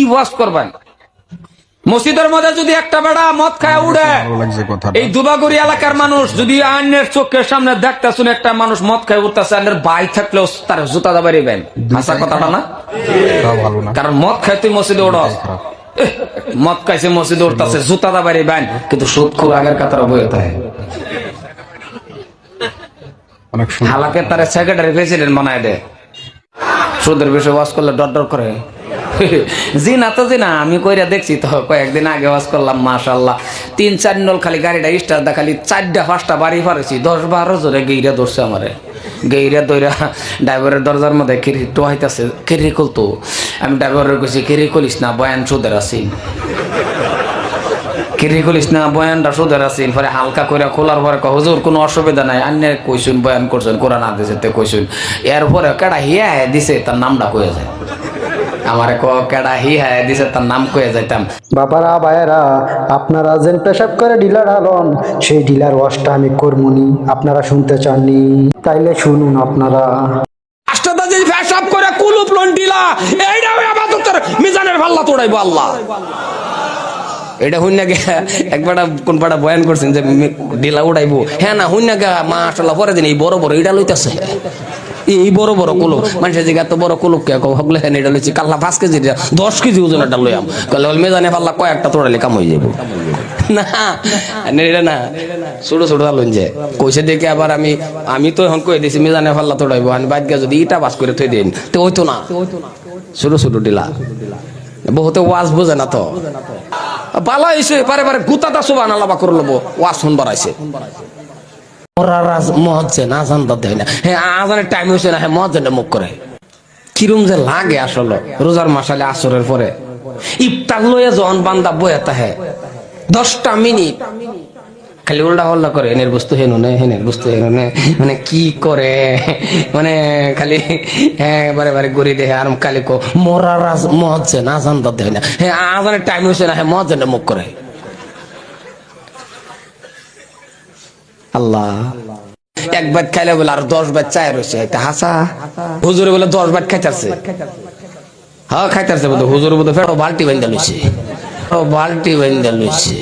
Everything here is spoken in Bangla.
কি ওয়াজ করবেন? মসজিদের মধ্যে যদি একটা বেড়া মদ খায় উড়ে এই দুবাগুড়ি এলাকার মানুষ যদি আইনের চোখের সামনে দেখতেছুন একটা মানুষ মদ খায় উঠতেছে আইনের বাই থাকলেও তার জুতা দাবাই দিবেন হাসা কথাটা না? কারণ মদ খাই তুই মসজিদে উড়স। মদ খাইছে মসজিদে উঠতেছে জুতা দাবাই দিবেন কিন্তু সুদ খুব আগের কাতার বয়ে থাকে হালাকে তার সেক্রেটারি প্রেসিডেন্ট বানায় দে। সুদের বিষয়ে ওয়াজ করলে ডর ডর করে। জি না তো জি না, আমি কইরা দেখছি তো, কয়েকদিন আগে ওয়াজ করলাম মাশাল্লাহ তিন, চার নল খালি গাড়িটা স্টার দা খালি চারটা, পাঁচটা বাড়ি ফারেছি দশ বারো জোরে গেইরা ধরছে আমারে। গেইরা দইরা ড্রাইভারের দরজার মধ্যে কিরি টোয়াইতেছে কিরি খুলতো। আমি ড্রাইভারের কইছি কিরি খুলিস না, বয়ান সুদের আছি কিরি খুলিস না, বয়ানটা সুদের আছি পরে হালকা করে খোলার পরে হুজুর, কোনো অসুবিধা নাই আন্য কইসুন, বয়ান করছেন কোরআন আদেশে তে কইসুন। এরপরে কেডা হিয়া দিছে, তার নামটা কয়ে যায়। আমারে ক কেডা হি হ্যাঁ দিছে তার নাম কয়ে যাইতাম। বাবারা ভাইয়েরা আপনারা যেন পেশাব করে ডিলার আলন সেই ডিলার ওয়াশটা আমি করমুনি। আপনারা শুনতে চাননি তাইলে শুনুন আপনারা। আষ্টাদা যদি ফ্যাসাব করে কুলুপ লন্টিলা এইটা ওই আপাতত মিজানের ভাল্লা তোড়াইবো আল্লাহ। এটা হুন্না গে একবার কোন পাড়া বয়ান করছেন যে ডিলা উড়াইবো। হ্যাঁ না হুন্না মা মাশাল্লাহ পরে দিন এই বড় বড় এটা লইতাছে। এই বড় বড় কুলুপ। মানুষের জিগা তো বড় কুলুপ কে? ভাবলে হ্যাঁ এটা লইছি, কাল্লা পাঁচ কেজি দশ কেজি ওজন এটা লইয়াম কালে বল মেজানে পাল্লা কয়েকটা তোড়ালে কাম হয়ে যাব না এটা না, ছোট ছোট আলুন যে। কইছে দেখে আবার আমি আমি তো এখন কই দিছি, মেজানে পাল্লা তোড়াইবো আমি বাদ যদি ইটা বাস করে থই দিন, তো হইতো না। ছোট ছোট ডিলা বহুতে ওয়াজ বোঝে না তো। বালা হইছে পারে পারে, গুতাটা সুবান আল্লাহ করে লব, ওয়াজ শুন বাড়াইছে ওরা রাজ মহচ্ছে না জানতে দেয় না। হ্যাঁ আজানের টাইম হয়েছে না হ্যাঁ মহজেনটা মুখ করে। কিরম যে লাগে আসলে রোজার মাসালে আসরের পরে। ইফতার লইয়া যখন বান্দা বয়ে তাহে দশটা মিনিট। খালি উল্টা হল্লা করে, এনের বস্তু হেন নে, হেনের বস্তু হেন নে। মানে কি করে? মানে খালি হ্যাঁ বারে বারে গড়ি দেখে আর খালি কো। মরা রাজ মহচ্ছে না জানতে দেয় না। হ্যাঁ আজানের টাইম হয়েছে না হ্যাঁ মহজেনটা মুখ করে। আল্লাহ। এক বাদ খাইলে বলে আর দশ বাদ চায় রয়েছে একটা হাসা। হুজুরে বলে দশ বাদ খাইতাছে। হ্যাঁ খাইতাছে বলে হুজুর বলে ফেরো বালতি বেঁধে লইছে। বাল্টি বালতি বেঁধে লইছে।